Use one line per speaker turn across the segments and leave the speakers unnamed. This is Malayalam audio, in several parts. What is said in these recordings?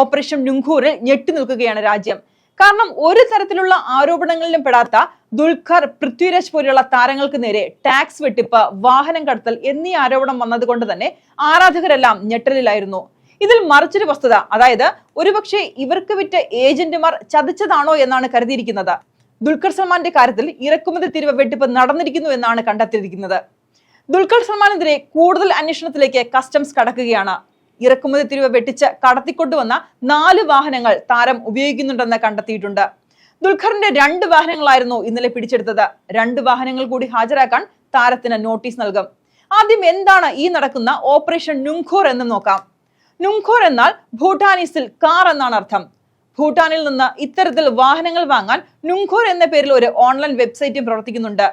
ഓപ്പറേഷൻ നുങ്കൂറിൽ ഞെട്ടി നിൽക്കുകയാണ് രാജ്യം. കാരണം ഒരു തരത്തിലുള്ള ആരോപണങ്ങളിലും പെടാത്ത ദുൽഖർ പൃഥ്വിരാജ് പോലെയുള്ള താരങ്ങൾക്ക് നേരെ ടാക്സ് വെട്ടിപ്പ് വാഹനം കടത്തൽ എന്നീ ആരോപണം വന്നതുകൊണ്ട് തന്നെ ആരാധകരെല്ലാം ഞെട്ടലിലായിരുന്നു. ഇതിൽ മറിച്ചൊരു വസ്തുത അതായത് ഒരുപക്ഷെ ഇവർക്ക് വിറ്റ ഏജന്റുമാർ ചതിച്ചതാണോ എന്നാണ് കരുതിയിരിക്കുന്നത്. ദുൽഖർ സൽമാന്റെ കാര്യത്തിൽ ഇറക്കുമതി തിരിവ് വെട്ടിപ്പ് നടന്നിരിക്കുന്നു എന്നാണ് കണ്ടെത്തിയിരിക്കുന്നത്. ദുൽഖർ സൽമാനെതിരെ കൂടുതൽ അന്വേഷണത്തിലേക്ക് കസ്റ്റംസ് കടക്കുകയാണ്. ഇറക്കുമതി തിരിവ് വെട്ടിച്ച് കടത്തിക്കൊണ്ടുവന്ന നാല് വാഹനങ്ങൾ താരം ഉപയോഗിക്കുന്നുണ്ടെന്ന് കണ്ടെത്തിയിട്ടുണ്ട്. ദുൽഖറിന്റെ രണ്ട് വാഹനങ്ങളായിരുന്നു ഇന്നലെ പിടിച്ചെടുത്തത്. രണ്ട് വാഹനങ്ങൾ കൂടി ഹാജരാക്കാൻ താരത്തിന് നോട്ടീസ് നൽകും. ആദ്യം എന്താണ് ഈ നടക്കുന്ന ഓപ്പറേഷൻ നുംഖോർ എന്ന് നോക്കാം. നുംഖോർ എന്നാൽ ഭൂട്ടാനീസിൽ കാർ എന്നാണ് അർത്ഥം. ഭൂട്ടാനിൽ നിന്ന് ഇത്തരത്തിൽ വാഹനങ്ങൾ വാങ്ങാൻ നുംഖോർ എന്ന പേരിൽ ഒരു ഓൺലൈൻ വെബ്സൈറ്റും പ്രവർത്തിക്കുന്നുണ്ട്.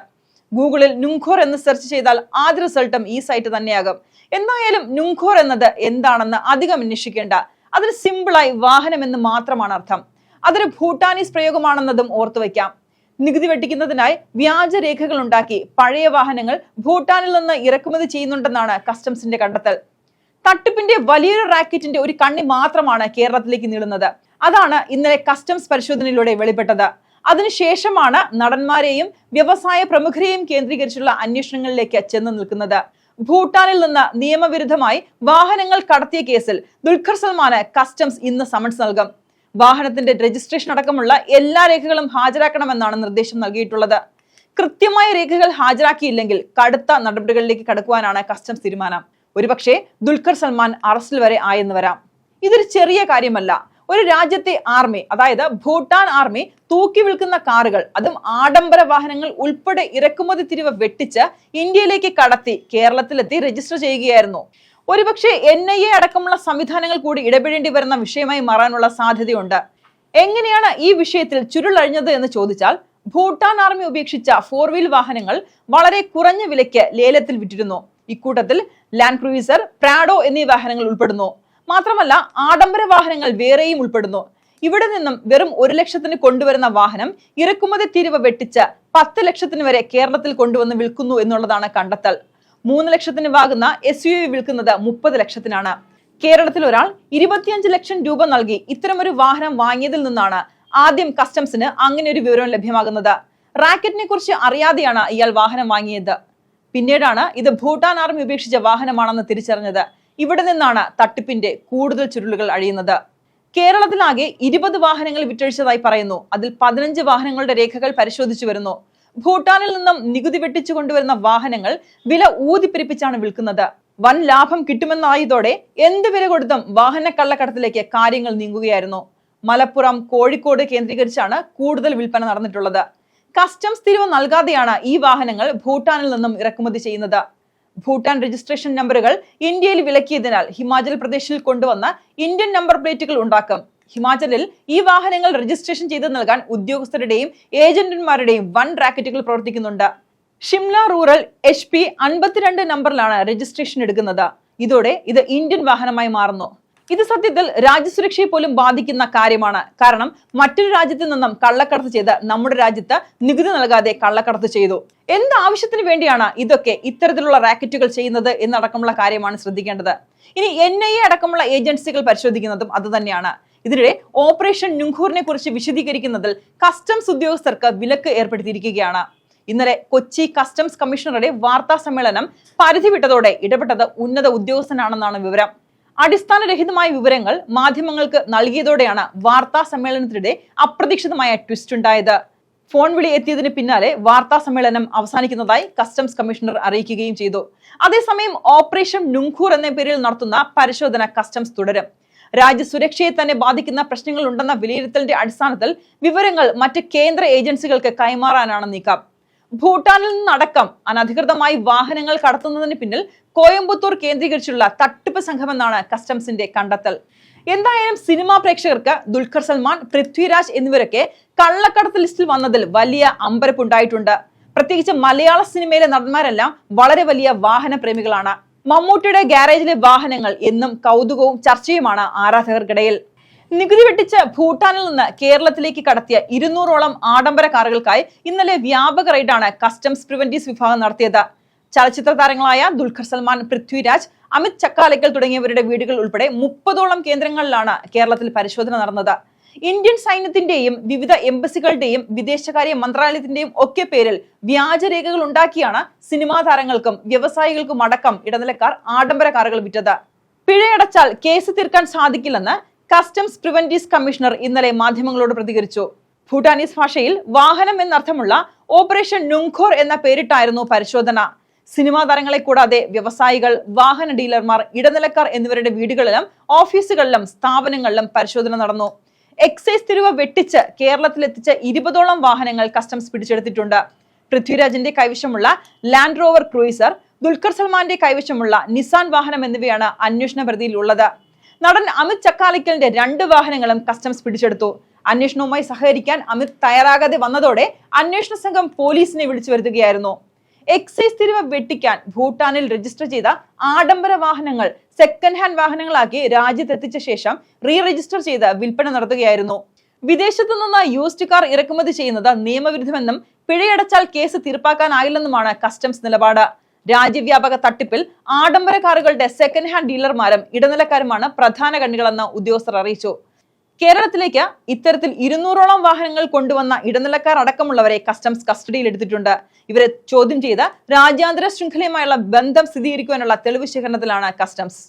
ഗൂഗിളിൽ നുംഖോർ എന്ന് സെർച്ച് ചെയ്താൽ ആദ്യ റിസൾട്ടും ഈ സൈറ്റ് തന്നെയാകും. എന്തായാലും നുങ്കോർ എന്നത് എന്താണെന്ന് അധികം അന്വേഷിക്കേണ്ട. അതിന് സിമ്പിളായി വാഹനം എന്ന് മാത്രമാണ് അർത്ഥം. അതൊരു ഭൂട്ടാനീസ് പ്രയോഗമാണെന്നതും ഓർത്തു വയ്ക്കാം. നികുതി വെട്ടിക്കുന്നതിനായി വ്യാജ രേഖകൾ ഉണ്ടാക്കി പഴയ വാഹനങ്ങൾ ഭൂട്ടാനിൽ നിന്ന് ഇറക്കുമതി ചെയ്യുന്നുണ്ടെന്നാണ് കസ്റ്റംസിന്റെ കണ്ടെത്തൽ. തട്ടിപ്പിന്റെ വലിയൊരു റാക്കറ്റിന്റെ ഒരു കണ്ണി മാത്രമാണ് കേരളത്തിലേക്ക് നീളുന്നത്. അതാണ് ഇന്നലെ കസ്റ്റംസ് പരിശോധനയിലൂടെ വെളിപ്പെട്ടത്. അതിനുശേഷമാണ് നടന്മാരെയും വ്യവസായ പ്രമുഖരെയും കേന്ദ്രീകരിച്ചുള്ള അന്വേഷണങ്ങളിലേക്ക് ചെന്ന് നിൽക്കുന്നത്. ഭൂട്ടാനിൽ നിന്ന് നിയമവിരുദ്ധമായി വാഹനങ്ങൾ കടത്തിയ കേസിൽ ദുൽഖർ സൽമാന് കസ്റ്റംസ് ഇന്ന് സമൻസ് നൽകും. വാഹനത്തിന്റെ രജിസ്ട്രേഷൻ അടക്കമുള്ള എല്ലാ രേഖകളും ഹാജരാക്കണമെന്നാണ് നിർദ്ദേശം നൽകിയിട്ടുള്ളത്. കൃത്യമായ രേഖകൾ ഹാജരാക്കിയില്ലെങ്കിൽ കടുത്ത നടപടികളിലേക്ക് കടക്കുവാനാണ് കസ്റ്റംസ് തീരുമാനം. ഒരുപക്ഷെ ദുൽഖർ സൽമാൻ അറസ്റ്റിൽ വരെ ആയെന്ന് വരാം. ഇതൊരു ചെറിയ കാര്യമല്ല. ഒരു രാജ്യത്തെ ആർമി അതായത് ഭൂട്ടാൻ ആർമി തൂക്കി വിൽക്കുന്ന കാറുകൾ അതും ആഡംബര വാഹനങ്ങൾ ഉൾപ്പെടെ ഇറക്കുമതി തിരിവ് വെട്ടിച്ച് ഇന്ത്യയിലേക്ക് കടത്തി കേരളത്തിലെത്തി രജിസ്റ്റർ ചെയ്യുകയായിരുന്നു. ഒരുപക്ഷെ എൻ ഐ എ അടക്കമുള്ള സംവിധാനങ്ങൾ കൂടി ഇടപെടേണ്ടി വരുന്ന വിഷയമായി മാറാനുള്ള സാധ്യതയുണ്ട്. എങ്ങനെയാണ് ഈ വിഷയത്തിൽ ചുരുളഴിഞ്ഞത് എന്ന് ചോദിച്ചാൽ ഭൂട്ടാൻ ആർമി ഉപേക്ഷിച്ച ഫോർ വീൽ വാഹനങ്ങൾ വളരെ കുറഞ്ഞ വിലയ്ക്ക് ലേലത്തിൽ വിറ്റിരുന്നു. ഇക്കൂട്ടത്തിൽ ലാൻഡ് ക്രൂയിസർ പ്രാഡോ എന്നീ വാഹനങ്ങൾ ഉൾപ്പെടുന്നു. മാത്രമല്ല ആഡംബര വാഹനങ്ങൾ വേറെയും ഉൾപ്പെടുന്നു. ഇവിടെ നിന്നും വെറും ഒരു ലക്ഷത്തിന് കൊണ്ടുവരുന്ന വാഹനം ഇറക്കുമതി തിരിവ് വെട്ടിച്ച് പത്ത് ലക്ഷത്തിന് വരെ കേരളത്തിൽ കൊണ്ടുവന്ന് വിൽക്കുന്നു എന്നുള്ളതാണ് കണ്ടെത്തൽ. മൂന്ന് ലക്ഷത്തിന് വാങ്ങുന്ന എസ് യു വിൽക്കുന്നത് മുപ്പത് ലക്ഷത്തിനാണ്. കേരളത്തിൽ ഒരാൾ ഇരുപത്തിയഞ്ച് ലക്ഷം രൂപ നൽകി ഇത്തരമൊരു വാഹനം വാങ്ങിയതിൽ നിന്നാണ് ആദ്യം കസ്റ്റംസിന് അങ്ങനെ ഒരു വിവരം ലഭ്യമാകുന്നത്. റാക്കറ്റിനെ കുറിച്ച് അറിയാതെയാണ് ഇയാൾ വാഹനം വാങ്ങിയത്. പിന്നീടാണ് ഇത് ഭൂട്ടാൻ ആർമി ഉപേക്ഷിച്ച വാഹനമാണെന്ന് തിരിച്ചറിഞ്ഞത്. ഇവിടെ നിന്നാണ് തട്ടിപ്പിന്റെ കൂടുതൽ ചുരുളുകൾ അഴിയുന്നത്. കേരളത്തിലാകെ ഇരുപത് വാഹനങ്ങൾ വിറ്റഴിച്ചതായി പറയുന്നു. അതിൽ പതിനഞ്ച് വാഹനങ്ങളുടെ രേഖകൾ പരിശോധിച്ചു വരുന്നു. ഭൂട്ടാനിൽ നിന്നും നികുതി വെട്ടിച്ചു കൊണ്ടുവരുന്ന വാഹനങ്ങൾ വില ഊതിപ്പിരിപ്പിച്ചാണ് വിൽക്കുന്നത്. വൻ ലാഭം കിട്ടുമെന്നായതോടെ എന്ത് വില കൊടുത്തും വാഹന കള്ളക്കടത്തിലേക്ക് കാര്യങ്ങൾ നീങ്ങുകയായിരുന്നു. മലപ്പുറം കോഴിക്കോട് കേന്ദ്രീകരിച്ചാണ് കൂടുതൽ വിൽപ്പന നടന്നിട്ടുള്ളത്. കസ്റ്റംസ് തിരിവ് നൽകാതെയാണ് ഈ വാഹനങ്ങൾ ഭൂട്ടാനിൽ നിന്നും ഇറക്കുമതി ചെയ്യുന്നത്. ഭൂട്ടാൻ രജിസ്ട്രേഷൻ നമ്പറുകൾ ഇന്ത്യയിൽ വിലക്കിയതിനാൽ ഹിമാചൽ പ്രദേശിൽ കൊണ്ടുവന്ന ഇന്ത്യൻ നമ്പർ പ്ലേറ്റുകൾ ഉണ്ടാക്കും. ഹിമാചലിൽ ഈ വാഹനങ്ങൾ രജിസ്ട്രേഷൻ ചെയ്ത് നൽകാൻ ഉദ്യോഗസ്ഥരുടെയും ഏജന്റുമാരുടെയും വൺ റാക്കറ്റുകൾ പ്രവർത്തിക്കുന്നുണ്ട്. ഷിംല റൂറൽ എച്ച് പി അൻപത്തിരണ്ട് നമ്പറിലാണ് രജിസ്ട്രേഷൻ എടുക്കുന്നത്. ഇതോടെ ഇത് ഇന്ത്യൻ വാഹനമായി മാറുന്നു. ഇത് സത്യത്തിൽ രാജ്യസുരക്ഷയെ പോലും ബാധിക്കുന്ന കാര്യമാണ്. കാരണം മറ്റൊരു രാജ്യത്തു നിന്നും കള്ളക്കടത്ത് ചെയ്ത് നമ്മുടെ രാജ്യത്ത് നികുതി നൽകാതെ കള്ളക്കടത്ത് ചെയ്തു. എന്ത് ആവശ്യത്തിന് വേണ്ടിയാണ് ഇതൊക്കെ ഇത്തരത്തിലുള്ള റാക്കറ്റുകൾ ചെയ്യുന്നത് എന്നടക്കമുള്ള കാര്യമാണ് ശ്രദ്ധിക്കേണ്ടത്. ഇനി എൻ ഐ എ അടക്കമുള്ള ഏജൻസികൾ പരിശോധിക്കുന്നതും അതുതന്നെയാണ് ഇതിനിടെ ഓപ്പറേഷൻ നുങ്കൂറിനെ കുറിച്ച് വിശദീകരിക്കുന്നതിൽ കസ്റ്റംസ് ഉദ്യോഗസ്ഥർക്ക് വിലക്ക് ഏർപ്പെടുത്തിയിരിക്കുകയാണ്. ഇന്നലെ കൊച്ചി കസ്റ്റംസ് കമ്മീഷണറുടെ വാർത്താ സമ്മേളനം പരിധി വിട്ടതോടെ ഇടപെട്ടത് ഉന്നത ഉദ്യോഗസ്ഥനാണെന്നാണ് വിവരം. അടിസ്ഥാനരഹിതമായ വിവരങ്ങൾ മാധ്യമങ്ങൾക്ക് നൽകിയതോടെയാണ് വാർത്താ സമ്മേളനത്തിനിടെ അപ്രതീക്ഷിതമായ ട്വിസ്റ്റ് ഉണ്ടായത്. ഫോൺ വിളി എത്തിയതിന് പിന്നാലെ വാർത്താ സമ്മേളനം അവസാനിക്കുന്നതായി കസ്റ്റംസ് കമ്മീഷണർ അറിയിക്കുകയും ചെയ്തു. അതേസമയം ഓപ്പറേഷൻ നുങ്കൂർ എന്ന പേരിൽ നടത്തുന്ന പരിശോധന കസ്റ്റംസ് തുടരും. രാജ്യസുരക്ഷയെ തന്നെ ബാധിക്കുന്ന പ്രശ്നങ്ങൾ ഉണ്ടെന്ന വിലയിരുത്തലിന്റെ അടിസ്ഥാനത്തിൽ വിവരങ്ങൾ മറ്റ് കേന്ദ്ര ഏജൻസികൾക്ക് കൈമാറാനാണ് നീക്കം. ഭൂട്ടാനിൽ നിന്നടക്കം അനധികൃതമായി വാഹനങ്ങൾ കടത്തുന്നതിന് പിന്നിൽ കോയമ്പത്തൂർ കേന്ദ്രീകരിച്ചുള്ള തട്ടിപ്പ് സംഘമെന്നാണ് കസ്റ്റംസിന്റെ കണ്ടെത്തൽ. എന്തായാലും സിനിമാ പ്രേക്ഷകർക്ക് ദുൽഖർ സൽമാൻ പൃഥ്വിരാജ് എന്നിവരൊക്കെ കള്ളക്കടത്ത് ലിസ്റ്റിൽ വന്നതിൽ വലിയ അമ്പരപ്പുണ്ടായിട്ടുണ്ട്. പ്രത്യേകിച്ച് മലയാള സിനിമയിലെ നടന്മാരെല്ലാം വളരെ വലിയ വാഹന പ്രേമികളാണ്. മമ്മൂട്ടിയുടെ ഗാരേജിലെ വാഹനങ്ങൾ എന്നും കൗതുകവും ചർച്ചയുമാണ് ആരാധകർക്കിടയിൽ. നികുതി വെട്ടിച്ച് ഭൂട്ടാനിൽ നിന്ന് കേരളത്തിലേക്ക് കടത്തിയ ഇരുന്നൂറോളം ആഡംബര കാറുകൾക്കായി ഇന്നലെ വ്യാപക റെയ്ഡാണ് കസ്റ്റംസ് പ്രിവന്റീസ് വിഭാഗം നടത്തിയത്. ചലച്ചിത്ര താരങ്ങളായ ദുൽഖർ സൽമാൻ പൃഥ്വിരാജ് അമിത് ചക്കാലയ്ക്കൽ തുടങ്ങിയവരുടെ വീടുകൾ ഉൾപ്പെടെ മുപ്പതോളം കേന്ദ്രങ്ങളിലാണ് കേരളത്തിൽ പരിശോധന നടന്നത്. ഇന്ത്യൻ സൈന്യത്തിന്റെയും വിവിധ എംബസികളുടെയും വിദേശകാര്യ മന്ത്രാലയത്തിന്റെയും ഒക്കെ പേരിൽ വ്യാജരേഖകൾ ഉണ്ടാക്കിയാണ് സിനിമാ താരങ്ങൾക്കും വ്യവസായികൾക്കും അടക്കം ഇടനിലക്കാർ ആഡംബര കാറുകൾ വിറ്റത്. പിഴയടച്ചാൽ കേസ് തീർക്കാൻ സാധിക്കില്ലെന്ന് കസ്റ്റംസ് പ്രിവന്റീസ് കമ്മീഷണർ ഇന്നലെ മാധ്യമങ്ങളോട് പ്രതികരിച്ചു. ഭൂട്ടാനീസ് ഭാഷയിൽ വാഹനം എന്നർത്ഥമുള്ള ഓപ്പറേഷൻ നുങ്ഖോർ എന്ന പേരിട്ടായിരുന്നു പരിശോധന. സിനിമാ താരങ്ങളെ കൂടാതെ വ്യവസായികൾ വാഹന ഡീലർമാർ ഇടനിലക്കാർ എന്നിവരുടെ വീടുകളിലും ഓഫീസുകളിലും സ്ഥാപനങ്ങളിലും പരിശോധന നടന്നു. എക്സൈസ് തിരുവ വെട്ടിച്ച് കേരളത്തിലെത്തിച്ച ഇരുപതോളം വാഹനങ്ങൾ കസ്റ്റംസ് പിടിച്ചെടുത്തിട്ടുണ്ട്. പൃഥ്വിരാജിന്റെ കൈവശമുള്ള ലാൻഡ് റോവർ ക്രൂയിസർ ദുൽഖർ സൽമാന്റെ കൈവശമുള്ള നിസാൻ വാഹനം എന്നിവയാണ് അന്വേഷണ പരിധിയിൽ ഉള്ളത് നടൻ അമിത് ചക്കാലിക്കലിന്റെ രണ്ട് വാഹനങ്ങളും കസ്റ്റംസ് പിടിച്ചെടുത്തു. അന്വേഷണവുമായി സഹകരിക്കാൻ അമിത് തയ്യാറാകാതെ വന്നതോടെ അന്വേഷണ സംഘം പോലീസിനെ വിളിച്ചു വരുത്തുകയായിരുന്നു. എക്സൈസ് തിരിവ് വെട്ടിക്കാൻ ഭൂട്ടാനിൽ രജിസ്റ്റർ ചെയ്ത ആഡംബര വാഹനങ്ങൾ സെക്കൻഡ് ഹാൻഡ് വാഹനങ്ങളാക്കി രാജ്യത്തെത്തിച്ച ശേഷം റീ രജിസ്റ്റർ ചെയ്ത് വിൽപ്പന നടത്തുകയായിരുന്നു. വിദേശത്തു നിന്ന് യൂസ്ഡ് കാർ ഇറക്കുമതി ചെയ്യുന്നത് നിയമവിരുദ്ധമെന്നും പിഴയടച്ചാൽ കേസ് തീർപ്പാക്കാനായില്ലെന്നുമാണ് കസ്റ്റംസ് നിലപാട്. രാജ്യവ്യാപക തട്ടിപ്പിൽ ആഡംബര കാറുകളുടെ സെക്കൻഡ് ഹാൻഡ് ഡീലർമാരും ഇടനിലക്കാരുമാണ് പ്രധാന കണ്ണികളെന്ന് ഉദ്യോഗസ്ഥർ അറിയിച്ചു. കേരളത്തിലേക്ക് ഇത്തരത്തിൽ ഇരുന്നൂറോളം വാഹനങ്ങൾ കൊണ്ടുവന്ന ഇടനിലക്കാർ അടക്കമുള്ളവരെ കസ്റ്റംസ് കസ്റ്റഡിയിൽ എടുത്തിട്ടുണ്ട്. ഇവരെ ചോദ്യം ചെയ്ത് രാജ്യാന്തര ശൃംഖലയുമായുള്ള ബന്ധം സ്ഥിരീകരിക്കുവാനുള്ള തെളിവ് ശേഖരണത്തിലാണ് കസ്റ്റംസ്